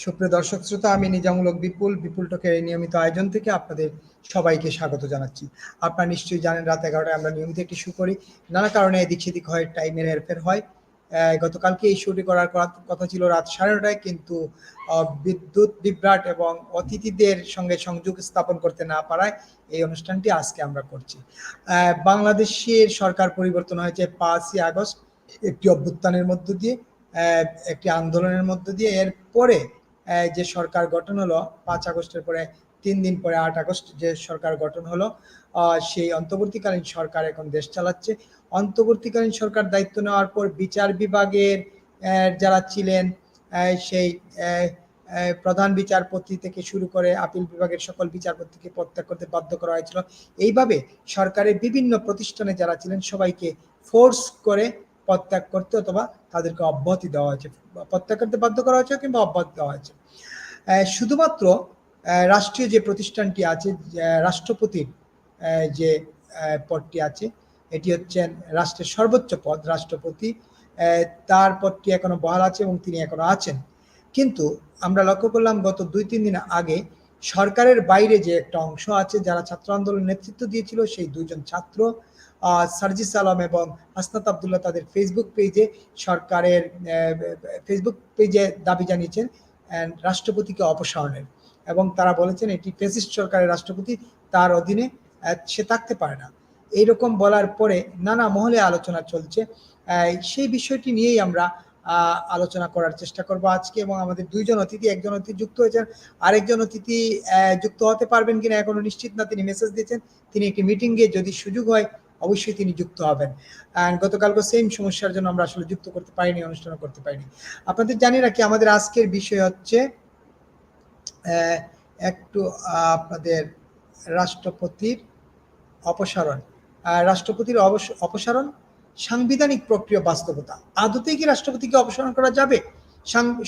সুপ্রিয় দর্শক শ্রোতা আমি নিজামূলক বিপুল বিপুল টকের এই নিয়মিত আয়োজন থেকে আপনাদের সবাইকে স্বাগত জানাচ্ছি। আপনারা নিশ্চয়ই জানেন রাত এগারোটায় আমরা নিয়মিত একটি শো করি। নানা কারণে এদিক সেদিক হয় টাইমের হেরফের হয়। গতকালকে এই শোটি করার কথা- ছিল রাত সাড়ে নটায় কিন্তু বিদ্যুৎ বিভ্রাট এবং অতিথিদের সঙ্গে সংযোগ স্থাপন করতে না পারায় এই অনুষ্ঠানটি আজকে আমরা করছি। বাংলাদেশের সরকার পরিবর্তন হয়েছে পাঁচই আগস্ট একটি অভ্যুত্থানের মধ্য দিয়ে একটি আন্দোলনের মধ্য দিয়ে। এর পরে আহ, যে সরকার গঠন হলো, পাঁচ আগস্টের পরে, তিন দিন পরে আট আগস্ট যে সরকার গঠন হলো সেই অন্তর্বর্তীকালীন সরকার এখন দেশ চালাচ্ছে। অন্তর্বর্তীকালীন সরকার দায়িত্ব নেওয়ার পর বিচার বিভাগের যারা ছিলেন সেই প্রধান বিচারপতি থেকে শুরু করে আপিল বিভাগের সকল বিচারপতিকে প্রত্যাগ করতে বাধ্য করা হয়েছিল। এইভাবে সরকারের বিভিন্ন প্রতিষ্ঠানে যারা ছিলেন, সবাইকে ফোর্স করে প্রত্যাগ করতে অথবা তাদেরকে অব্যাহতি দেওয়া হয়েছে। প্রত্যাগ করতে বাধ্য করা হয়েছে কিংবা অব্যাহতি দেওয়া হয়েছে। শুধুমাত্র রাষ্ট্রীয় যে প্রতিষ্ঠানটি আছে রাষ্ট্রপতির যে পদটি আছে, এটি হচ্ছেন রাষ্ট্রের সর্বোচ্চ পদ, রাষ্ট্রপতি। তার পদটি এখনও বহাল আছে এবং তিনি এখনও আছেন। কিন্তু আমরা লক্ষ্য করলাম গত দুই তিন দিন আগে সরকারের বাইরে যে একটা অংশ আছে, যারা ছাত্র আন্দোলন নেতৃত্ব দিয়েছিল, সেই দুজন ছাত্র সার্জিস আলম এবং হাসনাত আবদুল্লাহ তাদের ফেসবুক পেজে সরকারের ফেসবুক পেজে দাবি জানিয়েছেন রাষ্ট্রপতিকে অপসারণের। এবং তারা বলেছেন, এটি ফেসিস্ট সরকারের রাষ্ট্রপতি, তার অধীনে সে থাকতে পারে না। এইরকম বলার পরে নানা মহলে আলোচনা চলছে। সেই বিষয়টি নিয়েই আমরা আলোচনা করার চেষ্টা করব আজকে এবং আমাদের দুইজন অতিথি, একজন অতিথি যুক্ত হয়েছেন, আরেকজন অতিথি যুক্ত হতে পারবেন কিনা এখনও নিশ্চিত না, তিনি মেসেজ দিয়েছেন, তিনি একটি মিটিংয়ে যদি সুযোগ হয়, অবশ্যই তিনি যুক্ত হবেন। গতকালকে সেম সমস্যার জন্য আমরা আসলে যুক্ত করতে পারিনি অনুষ্ঠান করতে পারিনি। আপনাদের জানি রাখি, আমাদের আজকের বিষয় হচ্ছে একটু আপনাদের রাষ্ট্রপতির অপসারণ। রাষ্ট্রপতির অবস- অপসারণ সাংবিধানিক প্রক্রিয়া বাস্তবতা। আদতেই কি রাষ্ট্রপতিকে অপসারণ করা যাবে?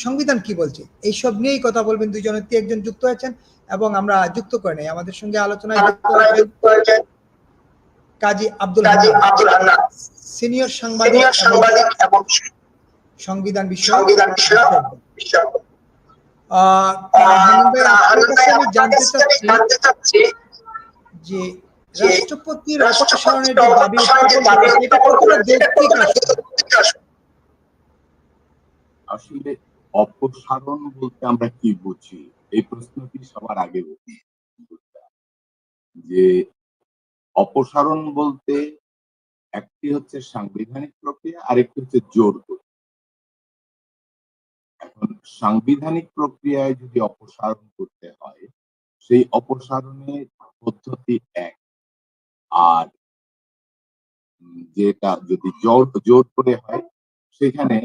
সংবিধান কি বলছে? এইসব নিয়েই কথা বলবেন দুইজন একজন যুক্ত হয়েছেন এবং আমরা যুক্ত করে নেই। আমাদের সঙ্গে আলোচনায় যুক্ত হয়েছেন কাজী আব্দুল সিনিয়র সাংবাদিক এবং সংবিধান বিষয় সংবিধান বিষয়ক জানতে চাচ্ছি যে রাষ্ট্রপতির অপসারণের যে দাবি আসলে? অপসারণ বলতে আমরা কি বুঝি? এই প্রশ্নটি সবার আগে যে অপসারণ বলতে একটি হচ্ছে সাংবিধানিক প্রক্রিয়া আরেকটি হচ্ছে জোর এখন সাংবিধানিক প্রক্রিয়ায় যদি অপসারণ করতে হয় সেই অপসারণের পদ্ধতি এক। আর যেটা যদি জোর জোর করে হয় সেখানে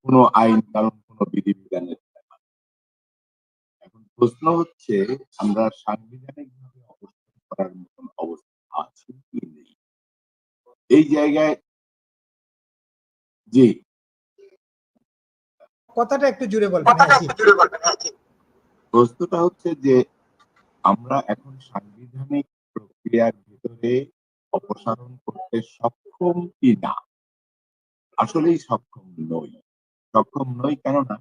কোনো আইন কারণ কোনো বিধিবিধানের। এখন প্রশ্ন হচ্ছে আমরা সাংবিধানিক ভাবে অবস্থান করার মতন অবস্থা আছে কি নেই এই জায়গায় জি কথাটা একটু জুড়ে বলবেন হ্যাঁ, হ্যাঁ, জি। প্রশ্নটা হচ্ছে যে আমরা এখন সাংবিধানিক প্রক্রিয়ার ভিতরে অপসারণ করতে সক্ষম কি না? আসলেই সক্ষম নই। সক্ষম নই কেননা,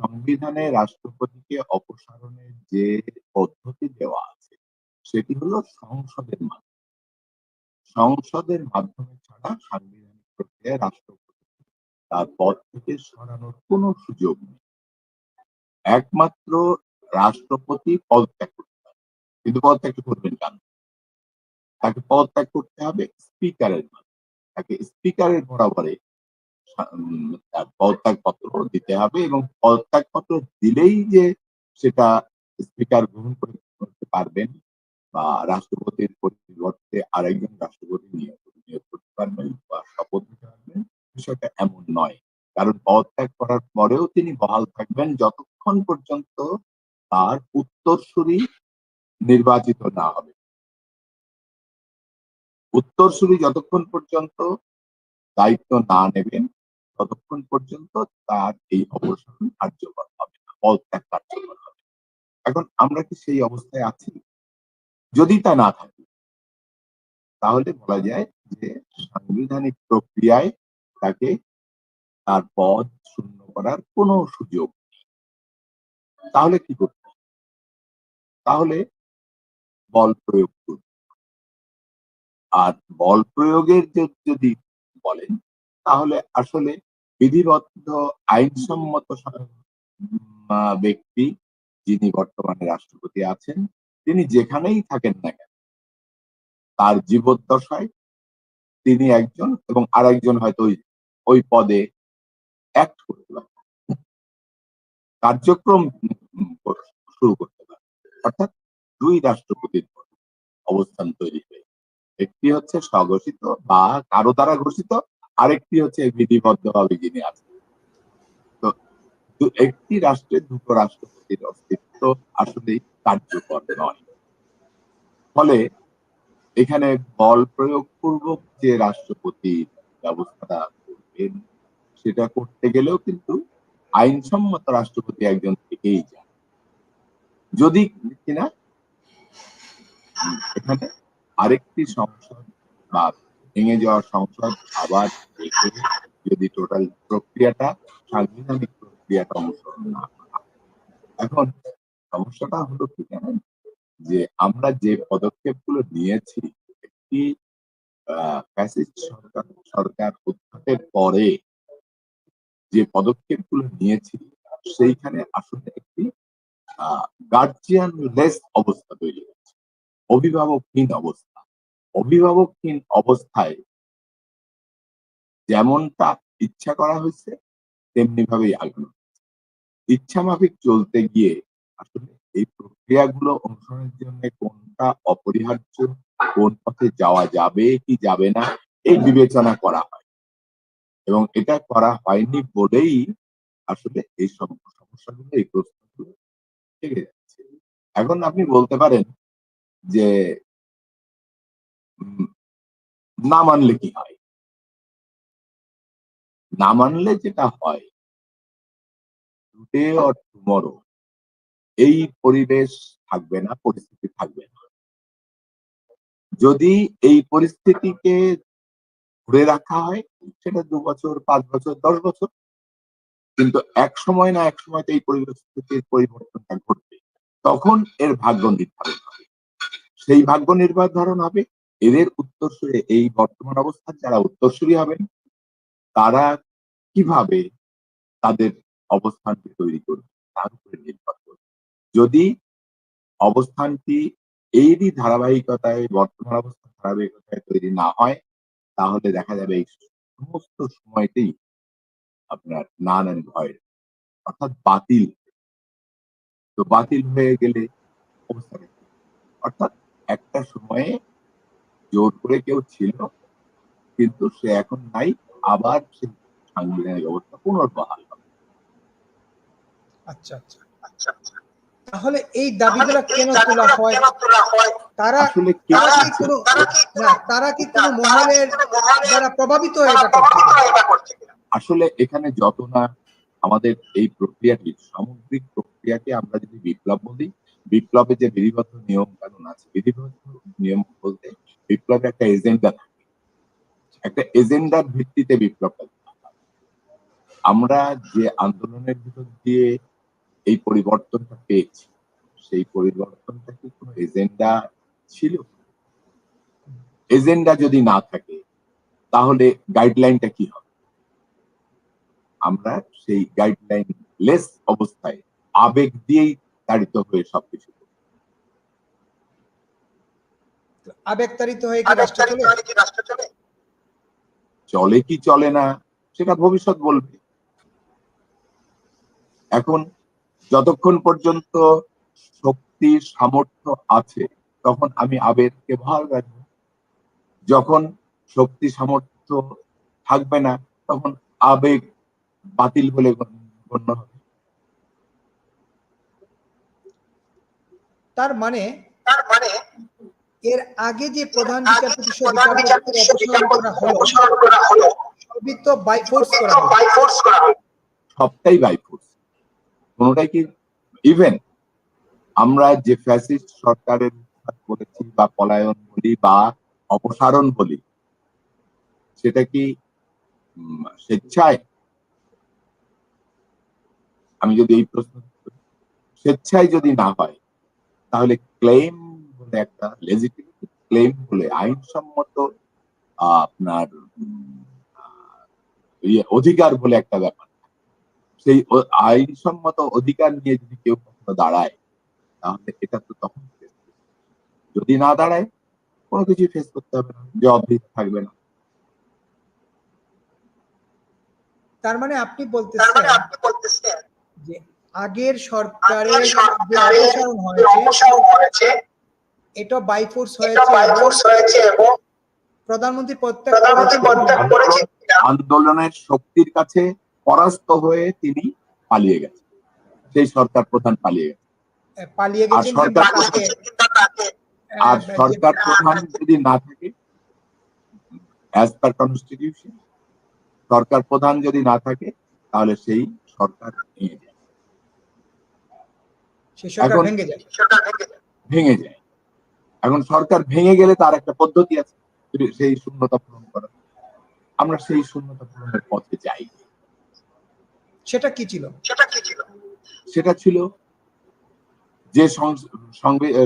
সংবিধানে রাষ্ট্রপতিকে অপসারণের যে পদ্ধতি দেওয়া আছে, সেটি হলো সংসদের মাধ্যমে। সংসদের মাধ্যমে ছাড়া সাংবিধানিক প্রক্রিয়ায় রাষ্ট্রপতি তার পদ থেকে সরানোর কোনো সুযোগ নেই। একমাত্র রাষ্ট্রপতি পদত্যাগ করতে পারে কিন্তু পদত্যাগ করবেন কেন? তাকে পদত্যাগ করতে হবে স্পিকারের তাকে স্পিকারের বরাবরে পদত্যাগ পত্র দিতে হবে এবং পদত্যাগ পত্র দিলেই যে সেটা স্পিকার গ্রহণ করে করতে পারবেন বা রাষ্ট্রপতির পরিবর্তে আরেকজন রাষ্ট্রপতি নিয়োগ নিয়োগ করতে পারবেন বা শপথ নিতে পারবেন, বিষয়টা এমন নয়। কারণ পদত্যাগ করার পরেও তিনি বহাল থাকবেন যতক্ষণ পর্যন্ত তার উত্তরসূরি নির্বাচিত না হবে। উত্তরসূরি যতক্ষণ পর্যন্ত দায়িত্ব না নেবেন, ততক্ষণ পর্যন্ত তার এই অবসান কার্যকর হবে না পদত্যাগ কার্যকর হবে এখন আমরা কি সেই অবস্থায় আছি যদি তা না থাকে, তাহলে বলা যায় যে সাংবিধানিক প্রক্রিয়ায় তাকে তার পদ শূন্য করার কোনো সুযোগ। তাহলে কি করতে? তাহলে বল প্রয়োগ করুন আর বল প্রয়োগের যদি বলেন, তাহলে আসলে বিধিবদ্ধ, আইনসম্মত ব্যক্তি যিনি বর্তমানে রাষ্ট্রপতি আছেন, তিনি যেখানেই থাকেন না কেন, তার জীবদ্দশায় তিনি একজন এবং আর একজন হয়তো ওই ওই পদে অ্যাক্ট করতে পারে কার্যক্রম শুরু করতে পারে অর্থাৎ দুই রাষ্ট্রপতির অবস্থান তৈরি হয়ে একটি হচ্ছে স্বঘোষিত বা কারও দ্বারা ঘোষিত, আরেকটি হচ্ছে বিধিবদ্ধভাবে যিনি আছেন তো একটি রাষ্ট্রে দুটো রাষ্ট্রপতির অস্তিত্ব আসলেই কার্যকর নয়। ফলে এখানে বল প্রয়োগ পূর্বক যে রাষ্ট্রপতি ব্যবস্থাটা করবেন, সেটা করতে গেলেও কিন্তু আইনসম্মত রাষ্ট্রপতি একজন থেকেই যায় যদি কিনা, এখানে আরেকটি সংসদ বা ভেঙে যাওয়া সংসদ আবার যদি টোটাল প্রক্রিয়াটা সাংবিধানিক প্রক্রিয়াটা অনুসরণ না এখন সমস্যাটা হলো কি জানেন? যে আমরা যে পদক্ষেপগুলো নিয়েছি, একটি সরকার সরকার উৎখাতের পরে যে পদক্ষেপগুলো নিয়েছি, সেইখানে আসলে একটি গার্জিয়ান লেস অবস্থা তৈরি অভিভাবকহীন অবস্থা। অভিভাবকহীন অবস্থায় যেমনটা ইচ্ছা করা হয়েছে তেমনি ভাবেই আগানো। ইচ্ছা মাফিক চলতে গিয়ে আসলে এই প্রক্রিয়াগুলো অনুসরণের জন্য কোনটা অপরিহার্য, কোন পথে যাওয়া যাবে কি যাবে না, এই বিবেচনা করা হয়। এবং এটা করা হয়নি বলেই আসলে এই সমস্যাগুলো, এই প্রশ্নগুলো থেকে যাচ্ছে। এখন আপনি বলতে পারেন যে না মানলে কি হয়? না মানলে যেটা হয় টুডে অর টুমরো এই পরিবেশ থাকবে না, পরিস্থিতি থাকবে না। যদি এই পরিস্থিতিকে ধরে রাখা হয়, সেটা দু বছর, পাঁচ বছর, দশ বছর, কিন্তু এক সময় না এক সময় তো এই পরিস্থিতির পরিবর্তনটা ঘটবে, তখন এর ভাগ্য নির্ধারণ সেই ভাগ্য নির্ধারণ হবে। এদের উত্তরসূরি, এই বর্তমান অবস্থার যারা উত্তরসূরি হবেন, তারা কীভাবে তাদের অবস্থানটি তৈরি করবে, তার উপরে নির্ভর করবে। যদি অবস্থানটি এরই ধারাবাহিকতায়, বর্তমান অবস্থার ধারাবাহিকতায় তৈরি না হয়, তাহলে দেখা যাবে এই সমস্ত সময়তেই আপনার নানান ভয়ের, অর্থাৎ বাতিল। তো বাতিল হয়ে গেলে অবস্থাটা কি? অর্থাৎ একটা সময়ে জোর করে কেউ ছিল কিন্তু সে এখন নাই আবার সে সাংবিধানিক অবস্থা পুনর্বহাল হবে আচ্ছা আচ্ছা আচ্ছা তাহলে এই দাবিগুলো কেন তোলা হয় তারা তারা কি? কোনো না তারা কি কোনো মহলের দ্বারা প্রভাবিত হয়ে এটা করছে? আসলে এখানে যত না আমাদের এই প্রক্রিয়াটি সামগ্রিক প্রক্রিয়াকে আমরা যদি বিপ্লব বলি বিপ্লবে যে বিধিবদ্ধ নিয়ম কানুন আছে, বিধিবদ্ধ নিয়ম বলতে বিপ্লবে একটা এজেন্ডা থাকে। একটা এজেন্ডার ভিত্তিতে বিপ্লবটা হয়। আমরা যে আন্দোলনের ভিতর দিয়ে এই পরিবর্তনটা পেয়েছি, সেই পরিবর্তনটা কি কোনো এজেন্ডা ছিল? এজেন্ডা যদি না থাকে, তাহলে গাইডলাইনটা কি হবে? আমরা সেই গাইডলাইন লেস অবস্থায় আবেগ দিয়েই তাড়িত হয়ে সবকিছু হয়ে কি রাষ্ট্র চলে? কি চলে? কি চলে না সেটা ভবিষ্যৎ বলবে। এখন যতক্ষণ পর্যন্ত শক্তি সামর্থ্য আছে তখন আমি আবেগকে ভালো রাখব। যখন শক্তি সামর্থ্য থাকবে না তখন আবেগ বাতিল বলে গণ্য গণ্য হবে। তার মানে তার মানে এর আগে যে প্রধান বিচারপতি যে সহ প্রধান বিচারপতির বিচারপতি অপসারণ করা হলো অপসারণ করা হলো সবই তো বাই ফোর্স করা হলো। বাই ফোর্স করা হলো। সবটাই বাই ফোর্স কোনোটাই কি ইভেন আমরা যে ফ্যাসিস্ট সরকারের করেছি বা পলায়ন বলি বা অপসারণ বলি সেটা কি স্বেচ্ছায়? আমি যদি এই প্রশ্ন করি, স্বেচ্ছায় যদি না হয় তাহলে ক্লেম বলে একটা লেজিটিমেট ক্লেম বলে আইনসম্মত আপনার ইয়ে অধিকার বলে একটা ব্যাপার সেই আইনসম্মত অধিকার নিয়ে যদি কেউ কখনো দাঁড়ায় তাহলে এটা তো তখন। যদি না দাঁড়ায় কোনো কিছু ফেস করতে হবে না জবাবদিহি থাকবে না তার মানে আপনি মানে আপনি বলতেছেন যে আগের সরকারের যে অপসারণ হয়েছে এটা বাইফোর্স হয়েছে এবং বাইফোর্স হয়েছে এবং প্রধানমন্ত্রী প্রত্যেক প্রধানমন্ত্রী করেছে পদত্যাগ করেছে আন্দোলনের শক্তির কাছে পরাস্ত হয়ে তিনি পালিয়ে গেছেন। সেই সরকার প্রধান পালিয়ে গেছে পালিয়ে গেছেন সরকার গেছে আর সরকার প্রধান যদি না থাকে অ্যাজ পার কনস্টিটিউশন সরকার প্রধান যদি না থাকে তাহলে সেই সরকার নিয়ে যায় এখন- ভেঙে যায়। ভেঙে এখন সরকার ভেঙে গেলে তার একটা পদ্ধতি আছে সেই শূন্যতা পূরণ করা আমরা সেই শূন্যতা পূরণের পথে যাই। সেটা কি ছিল? সেটা কি ছিল? সেটা ছিল যে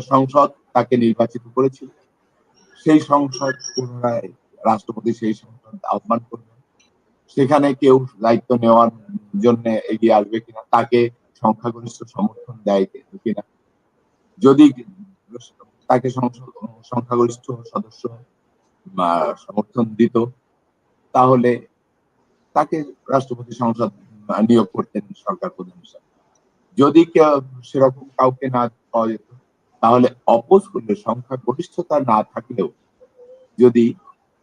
সংসদ তাকে নির্বাচিত করেছিল সেই সংসদ পুনরায় রাষ্ট্রপতি সেই সংসদ আহ্বান করবেন সেখানে কেউ দায়িত্ব নেওয়ার জন্য এগিয়ে আসবে কিনা তাকে সংখ্যাগরিষ্ঠ সমর্থন দেয় কিনা? যদি তাকে সংখ্যাগরিষ্ঠ সদস্য সমর্থন দিত, তাহলে তাকে রাষ্ট্রপতি সংসদ নিয়োগ করতেন সরকার প্রধান হিসাবে। যদি সেরকম কাউকে না পাওয়া যেত, তাহলে অপোজ করলে সংখ্যা গরিষ্ঠতা না থাকলেও যদি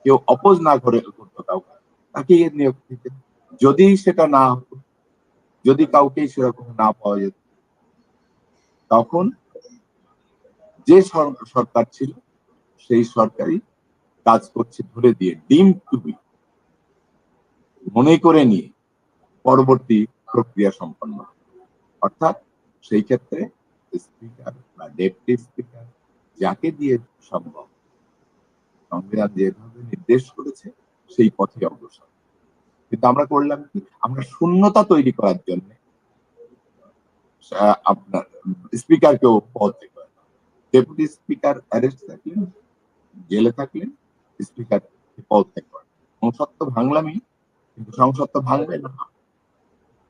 কেউ অপোজ না করে করতো কাউকে তাকে নিয়োগ দিতেন। যদি সেটা না হতো যদি কাউকে সেরকম না পাওয়া যেত, তখন যে সরকার ছিল, সেই সরকারই কাজ করছে ধরে দিয়ে, ডিম টুবি মনে করে নিয়ে পরবর্তী প্রক্রিয়া সম্পন্ন। অর্থাৎ সেই ক্ষেত্রে স্পিকার বা ডেপুটি স্পিকার যাকে দিয়ে সম্ভব, সংবিধান যেভাবে নির্দেশ করেছে, সেই পথে অগ্রসর। কিন্তু আমরা করলাম কি? আমরা শূন্যতা তৈরি করার জন্য আপনার স্পিকারকেও পদ থেকে ডেপুটি স্পিকার অ্যারেস্ট থাকলেন জেলে থাকলেন স্পিকার পদ ত্যাগ করেন সংসদ তো ভাঙলামই, কিন্তু সংসদ তো ভাঙবে না।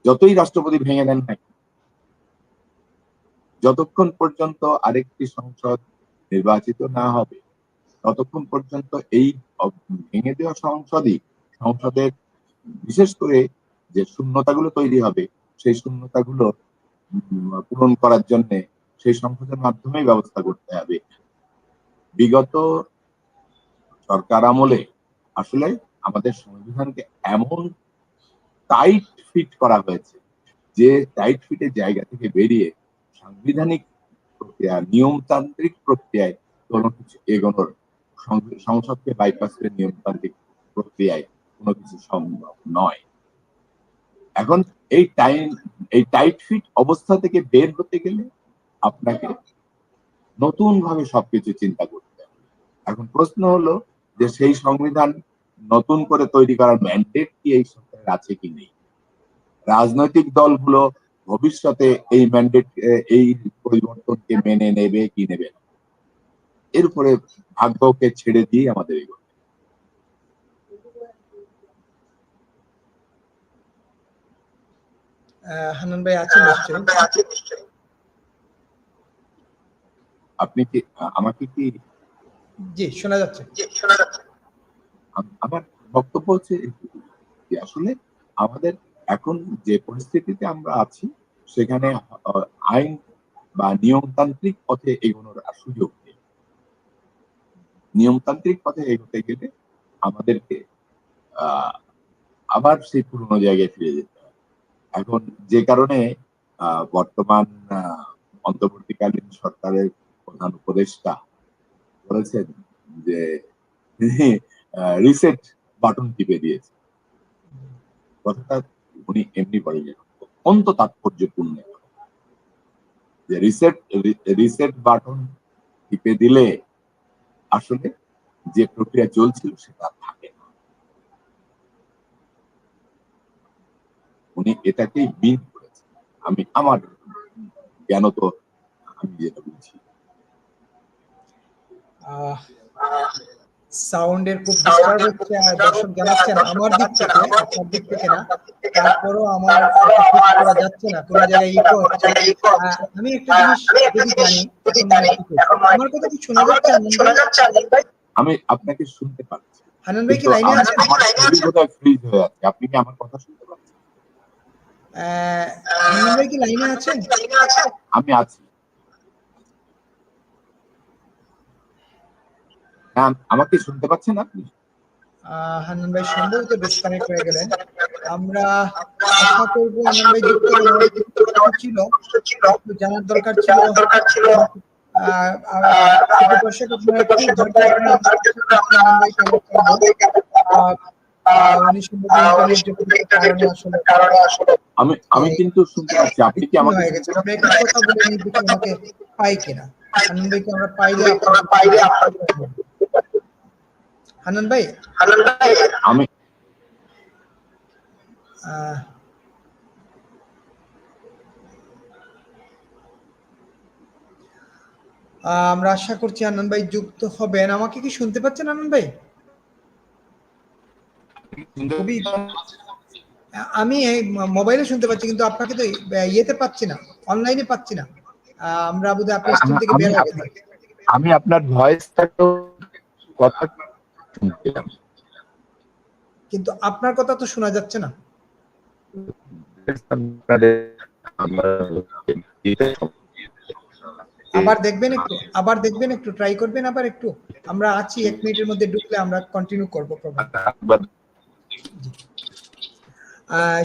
যতই রাষ্ট্রপতি ভেঙে দেন না যতক্ষণ পর্যন্ত আরেকটি সংসদ নির্বাচিত না হবে, ততক্ষণ পর্যন্ত এই ভেঙে দেওয়া সংসদই সংসদের বিশেষ করে যে শূন্যতাগুলো তৈরি হবে, সেই শূন্যতাগুলো পূরণ করার জন্য সেই সংসদের মাধ্যমে ব্যবস্থা করতে হবে। বিগত সরকার আমলে আসলে আমাদের সংবিধানকে এমন টাইট ফিট করা হয়েছে, যে টাইট ফিটের জায়গা থেকে বেরিয়ে সাংবিধানিক প্রক্রিয়া, নিয়মতান্ত্রিক প্রক্রিয়ায় কোনো কিছু এগোনোর, সংসদকে বাইপাস করে নিয়মতান্ত্রিক প্রক্রিয়ায় কোনো কিছু সম্ভব নয়। এখন এই টাইম এই টাইট ফিট অবস্থা থেকে বের হতে গেলে আপনাকে নতুন ভাবে সবকিছু চিন্তা করতে হবে। এখন প্রশ্ন হলো যে সেই সংবিধান নতুন করে তৈরি করার ম্যান্ডেট কি এই সরকারের আছে কি নেই? রাজনৈতিক দলগুলো ভবিষ্যতে এই ম্যান্ডেট এই পরিবর্তনকে মেনে নেবে কি নেবে না? এর উপরে ভাগ্যকে ছেড়ে দিয়ে আমাদের এগোতে আহ, হান্নান ভাই আছেন নিশ্চয়ই। আপনি কি আমাকে কি জি শোনা যাচ্ছে। আমার বক্তব্য হচ্ছে যে আসলে আমাদের এখন যে পরিস্থিতিতে আমরা আছি সেখানে আইন বা নিয়মতান্ত্রিক পথে এগোনোর আর সুযোগ নেই। নিয়মতান্ত্রিক পথে এগোতে গেলে আমাদেরকে আহ, আবার সেই পুরোনো জায়গায় ফিরে যেতে এখন যে কারণে বর্তমান অন্তর্বর্তীকালীন সরকারের প্রধান উপদেষ্টা বলেছেন যে রিসেট বাটন টিপে দিয়েছে কথাটা উনি এমনি বলেন অত্যন্ত তাৎপর্যপূর্ণ। যে রিসেট রিসেট বাটন টিপে দিলে আসলে যে প্রক্রিয়া চলছিল সেটা আর থাকে না উনি এটাকেই মিন করেছেন। আমি আমার জ্ঞানত আমি যেটা বুঝি সাউন্ডের খুব ডিস্টার্ব হচ্ছে আর দর্শক জানাচ্ছেন আমার দিক থেকে আপনার দিক থেকে না। তারপরও আমার করা যাচ্ছে না কোনো জায়গায় ইকো হচ্ছে আমি একটা জিনিস যদি জানি? আমার কথা কি শোনা যাচ্ছে শোনা আমি আপনাকে শুনতে পাচ্ছি। আনন্দ ভাই কি লাইনে আছেন আমার শরীর ফ্রিজ হয়ে আছে। আপনি কি আমার কথা শুনতে পাচ্ছেন? কি লাইনে আছেন আমি আছি। হ্যাঁ আমাকে শুনতে পাচ্ছেন আপনি? আহ, হান্নান ভাই সম্ভবত ডিসকানেক্ট হয়ে গেলেন। আমরা আশা করব আনন্দ ভাই যুক্ত ছিল। জানার দরকার ছিল। দরকার ছিল। দর্শক আপনারা ভাই আসলে আমি আমি কিন্তু শুনতে পাচ্ছি। আপনি কি আমাকে হয়ে পাই কিনা। ভাইকে আমরা পাইলে আপনাদের ভাই আনন্দ ভাই, আমি আমরা আশা করছি আনন্দ ভাই যুক্ত হবেন। আমাকে কি শুনতে পাচ্ছেন আনন্দ ভাই খুবই আমি মোবাইলে শুনতে পাচ্ছি কিন্তু আপনাকে তো ইয়েতে পাচ্ছি না অনলাইনে পাচ্ছি না। আমরা বোধহয় আপনার স্ক্রিন থেকে বের হয়ে গেছি। আমি আপনার ভয়েসটাকেও কথা শুনছিলাম। কিন্তু আপনার কথা তো শোনা যাচ্ছে না। আবার দেখবেন একটু আবার দেখবেন একটু ট্রাই করবেন আবার একটু। আমরা আছি এক মিনিটের মধ্যে ঢুকলে আমরা কন্টিনিউ করব প্রোগ্রাম আহ,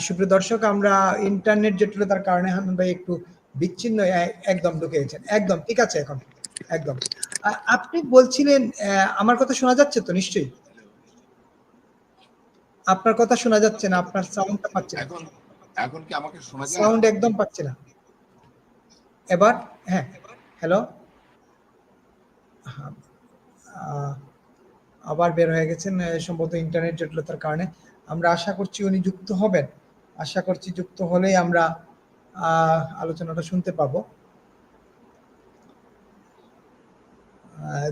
সুপ্রিয় দর্শক আমরা ইন্টারনেট জটিলতার কারণে হান্নান ভাই একটু বিচ্ছিন্ন একদম ঢুকেছেন একদম ঠিক আছে এখন? একদম। আপনি বলছিলেন আমার কথা শোনা যাচ্ছে তো নিশ্চয়ই? আপনার কথা শোনা যাচ্ছে না আপনার সাউন্ডটা পাচ্ছে না। এখন এখন কি আমাকে শোনা যায়? সাউন্ড একদম পাচ্ছে না। এবার হ্যাঁ হ্যালো আবার বের হয়ে গেছেন সম্ভবত ইন্টারনেট জটিলতার কারণে। আমরা আশা করছি উনি যুক্ত হবেন। আশা করছি যুক্ত হলেই আমরা আলোচনাটা শুনতে পাব।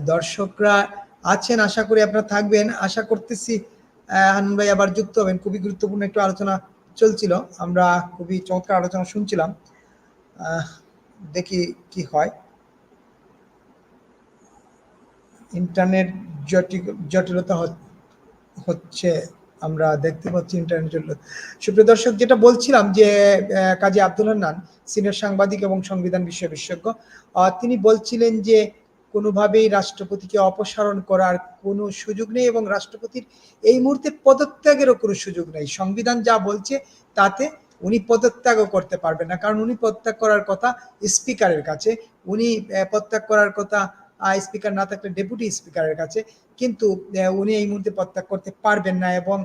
দর্শকরা আছেন আশা করি আপনারা থাকবেন। আশা করতেছি আহ, হান্নান ভাই আবার যুক্ত হবেন। খুবই গুরুত্বপূর্ণ একটু আলোচনা চলছিল। আমরা খুবই চমৎকার আলোচনা শুনছিলাম। দেখি কি হয়। ইন্টারনেট জটিল জটিলতা হচ- হচ্ছে আমরা দেখতে পাচ্ছি ইন্টারনেট জটিলতা সুপ্রিয় দর্শক, যেটা বলছিলাম যে কাজী আব্দুল হান্নান, সিনিয়র সাংবাদিক এবং সংবিধান বিষয় বিশেষজ্ঞ তিনি বলছিলেন যে, কোনোভাবেই রাষ্ট্রপতিকে অপসারণ করার কোনো সুযোগ নেই এবং রাষ্ট্রপতির এই মুহূর্তে পদত্যাগেরও কোনো সুযোগ নেই। সংবিধান যা বলছে, তাতে উনি পদত্যাগও করতে পারবেন না। কারণ উনি পদত্যাগ করার কথা স্পিকারের কাছে। উনি পদত্যাগ করার কথা স্পিকার না থাকলে ডেপুটি স্পিকারের কাছে। কিন্তু উনি এই মুহূর্তে পদত্যাগ করতে পারবেন না এবং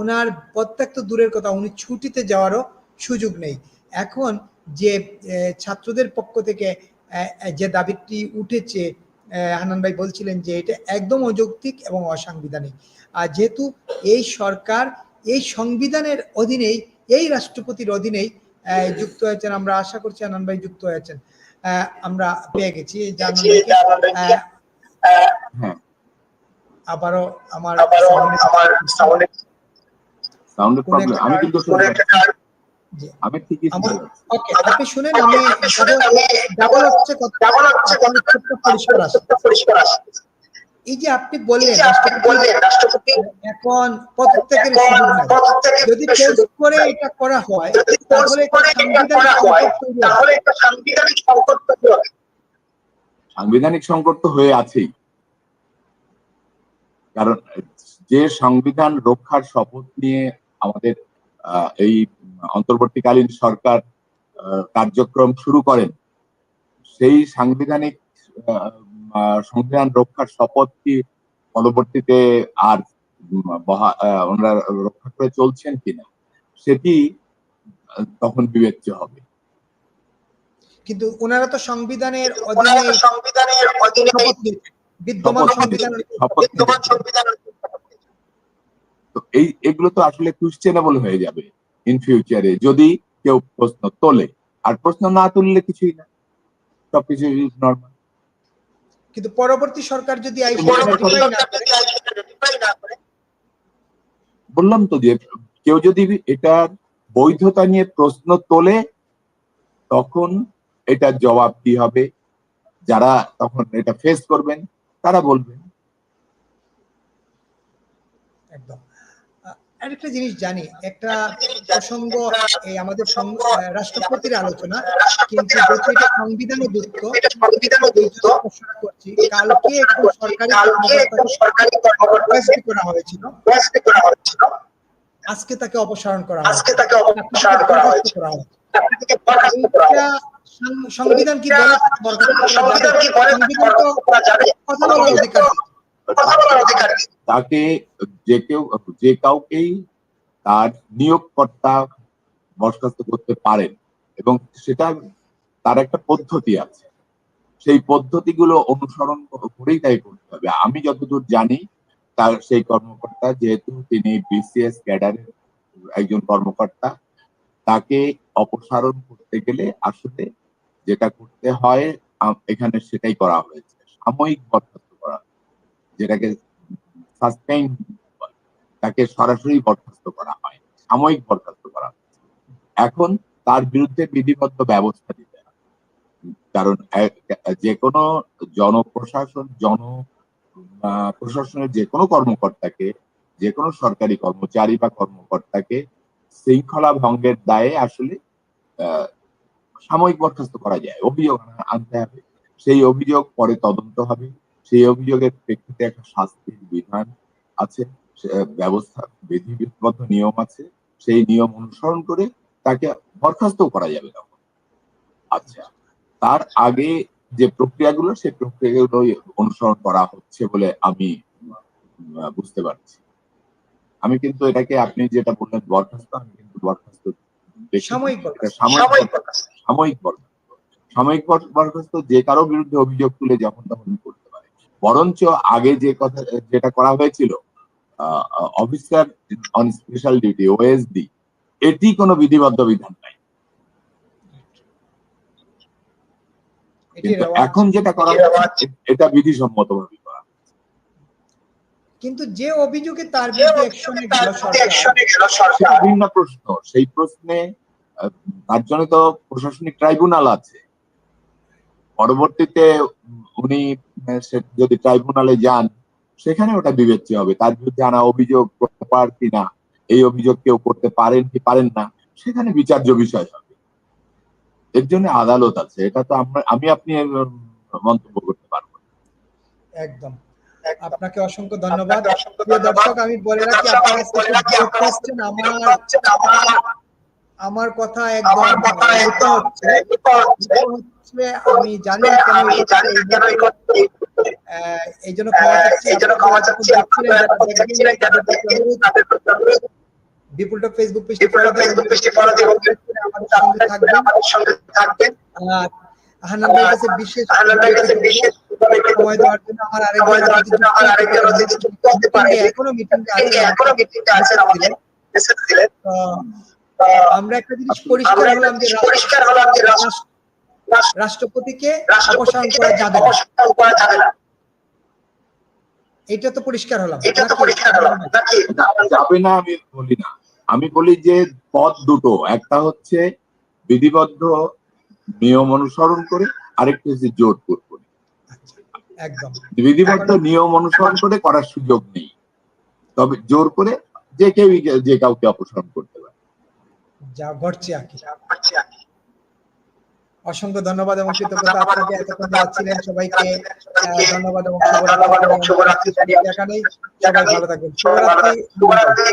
ওনার পদত্যাগ তো দূরের কথা উনি ছুটিতে যাওয়ারও সুযোগ নেই। এখন যে ছাত্রদের পক্ষ থেকে যে দাবিটি উঠেছে আহ, হান্নান ভাই বলছিলেন যে এটা একদম অযৌক্তিক এবং অসাংবিধানিক। আর যেহেতু এই সরকার এই সংবিধানের অধীনেই এই রাষ্ট্রপতির অধীনেই যুক্ত হয়েছেন আমরা আশা করছি আনন্দ ভাই যুক্ত হয়েছেন। আমরা পেয়ে গেছি হ্যাঁ আবারও আমার আমি কিন্তু। আমি ঠিকই। ওকে আপনি শুনেন আমি শুনেন আমি ডাবল হচ্ছে কথা ডাবল হচ্ছে আপনার পরিষ্কার আসে পরিষ্কার আসে এই যে আপনি বললেন রাষ্ট্রপতি এখন পদত্যাগের যদি করে এটা করা হয় তাহলে একটা সাংবিধানিক সংকট তৈরি হবে। সাংবিধানিক সংকট তৈরি হবে। সাংবিধানিক সংকট তো হয়ে আছেই। কারণ যে সংবিধান রক্ষার শপথ নিয়ে আমাদের আহ, এই অন্তর্বর্তীকালীন সরকার আহ, কার্যক্রম শুরু করেন সেই সাংবিধানিক সংবিধান রক্ষার শপথ কি পরবর্তীতে আর আহ, ওনারা রক্ষা করে চলছেন কিনা সেটি তখন বিবেচ্য হবে। কিন্তু ওনারা তো সংবিধানের অধীনে সংবিধানের অধীনে বিদ্যমান সংবিধান বিদ্যমান নিয়েছেন। তো এই এগুলো তো আসলে কোশ্চেনেবল হয়ে যাবে ইন ফিউচারে যদি কেউ প্রশ্ন তোলে। আর প্রশ্ন না তুললে কিছুই না। সবকিছু নর্মাল কিন্তু পরবর্তী সরকার যদি বললাম তো যে কেউ যদি এটার বৈধতা নিয়ে প্রশ্ন তোলে তখন এটার জবাব কি হবে? যারা তখন এটা ফেস করবেন তারা বলবেন। একদম। আরেকটা জিনিস জানি একটা প্রসঙ্গ এই আমাদের রাষ্ট্রপতির আলোচনা কিন্তু যেহেতু এটা সংবিধানে যুক্ত করছি কালকে একটু সরকারি করা হয়েছিল। হয়েছিল, আজকে তাকে অপসারণ করা আজকে তাকে অপসারণ করা হয়েছে। করা হয়েছে। চাকরি থেকে বরখাস্ত করা এইটা হয়েছে। সং- সংবিধান কি বলে সংবিধান কি বলে কথা বলার অধিকার। তাকে যে কেউ, যে কাউকেই তার নিয়োগকর্তা বরখাস্ত করতে পারেন এবং সেটা তার একটা পদ্ধতি আছে। সেই পদ্ধতিগুলো অনুসরণ করেই তাই করতে হবে। আমি যতদূর জানি, তার সেই কর্মকর্তা যেহেতু তিনি বিসিএস ক্যাডারের একজন কর্মকর্তা, তাকে অপসারণ করতে গেলে আসলে যেটা করতে হয় এখানে সেটাই করা হয়েছে। সাময়িক বরখাস্ত যেটাকে সাসপেন্ড তাকে সরাসরি বরখাস্ত করা হয়, সাময়িক বরখাস্ত করা এখন তার বিরুদ্ধে বিধিবদ্ধ ব্যবস্থা নিতে হবে। কারণ যে কোনো জনপ্রশাসন, জন প্রশাসনের যে কোনো কর্মকর্তাকে, যে কোনো সরকারি কর্মচারী বা কর্মকর্তাকে শৃঙ্খলা ভঙ্গের দায়ে আসলে সাময়িক বরখাস্ত করা যায়। অভিযোগ আনতে হবে। সেই অভিযোগ পরে তদন্ত হবে। সেই অভিযোগের প্রেক্ষিতে একটা শাস্তির বিধান আছে ব্যবস্থা বিধিবদ্ধ নিয়ম আছে সেই নিয়ম অনুসরণ করে তাকে বরখাস্ত করা যাবে তখন। আচ্ছা তার আগে যে প্রক্রিয়াগুলো সেই প্রক্রিয়াগুলো অনুসরণ করা হচ্ছে বলে আমি বুঝতে পারছি। আমি কিন্তু এটাকে আপনি যেটা বললেন বরখাস্ত আমি কিন্তু বরখাস্ত সাময়িক বরখাস্ত। সাময়িক বরখাস্ত। সাময়িক যে কারও বিরুদ্ধে অভিযোগ তুলে যখন তখন বরঞ্চ আগে যে কথা যেটা করা হয়েছিল officer on special duty OSD এটি কোনো বিধিবদ্ধ বিধান নাই। এখন যেটা করা হচ্ছে এটা বিধিসম্মত ভাবে করা কিন্তু যে অভিযোগে তার ভিন্ন প্রশ্ন। সেই প্রশ্নে তার জন্য তো প্রশাসনিক ট্রাইব্যুনাল আছে। পরবর্তীতে উনি যদি ট্রাইব্যুনালে যান সেখানে ওটা বিবেচ্য হবে। তার বিরুদ্ধে আনা অভিযোগ প্রপার কিনা এই অভিযোগ কেউ করতে পারেন কি পারেন না সেখানে বিচার্য বিষয় হবে। এর জন্য আদালত আছে। এটা তো আমরা আমি আপনি মন্তব্য করতে পারব না। একদম। আপনাকে অসংখ্য ধন্যবাদ। অসংখ্য দর্শক আমি বলে রাখি আপনারা আমার আমার কথা একদম হচ্ছে আমি জানি এই জন্য ক্ষমা চাচ্ছি। এই জন্য ক্ষমা চাচ্ছি। আপনারা আপনারা যারা এখন দেখছিলেন, দেখবেন, যারা তাদের প্রতি দেখছেন, অনুরোধ, তাদের প্রতি অনুরোধ, বিপুল টক ফেসবুক পেজটি আমাদের সঙ্গে থাকবেন। আর কাছে বিশেষ সময় দেওয়ার জন্য আমার আরেকজন অতিথি। এখনও মিটিংটা আছেন আমাদের। আমরা একটা জিনিস পরিষ্কার হলাম যে পরিষ্কার হলাম যে রাষ্ট্র- রাষ্ট্র- রাষ্ট্রপতিকে অপসারণ করা যাবে না। অপসারণ করা যাবে না। এটা তো পরিষ্কার হলাম। এটা তো পরিষ্কার হলো নাকি যাবে না আমি বলি না। আমি বলি যে পথ দুটো। একটা হচ্ছে বিধিবদ্ধ নিয়ম অনুসরণ করে আরেকটা হচ্ছে জোরপূর করে আচ্ছা, একদম। বিধিবদ্ধ নিয়ম অনুসরণ করে করার সুযোগ নেই। তবে জোর করে যে কেউ যে কাউকে অপসারণ করতে যা ঘটছে আর কি। অসংখ্য ধন্যবাদ এবং কৃতজ্ঞতা আপনাকে এতক্ষণ যাচ্ছিলেন সবাইকে। ধন্যবাদ এবং শুভরাত্রি। শুভরাত্রি। এখানেই সবাই ভালো থাকবেন। শুভরাত্রি।